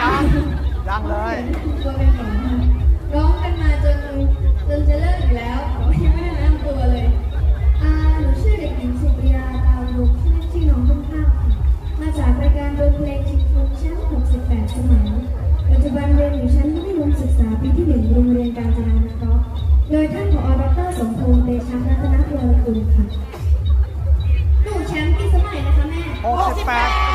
ยังยังเลยร้องกันมาจนจนจะเลิกอยู่แล้วยังไม่ได้แนะนำตัวเลยอ่าหนูชื่อเด็กหญิงสุริยาดาวลุกชื่อเล่นชื่อน้องต้นข้างมาจากรายการดนเพลงชิงทุนแชมป์68 สมัย ปัจจุบันเรียนอยู่ชั้นมัธยมศึกษาปีที่หนึ่งโรงเรียนการจนานุเคราะห์โดยท่านผอดรสมพงษ์เดชารัตนวรกุลค่ะหนูแชมป์กี่สมัยนะคะแม่68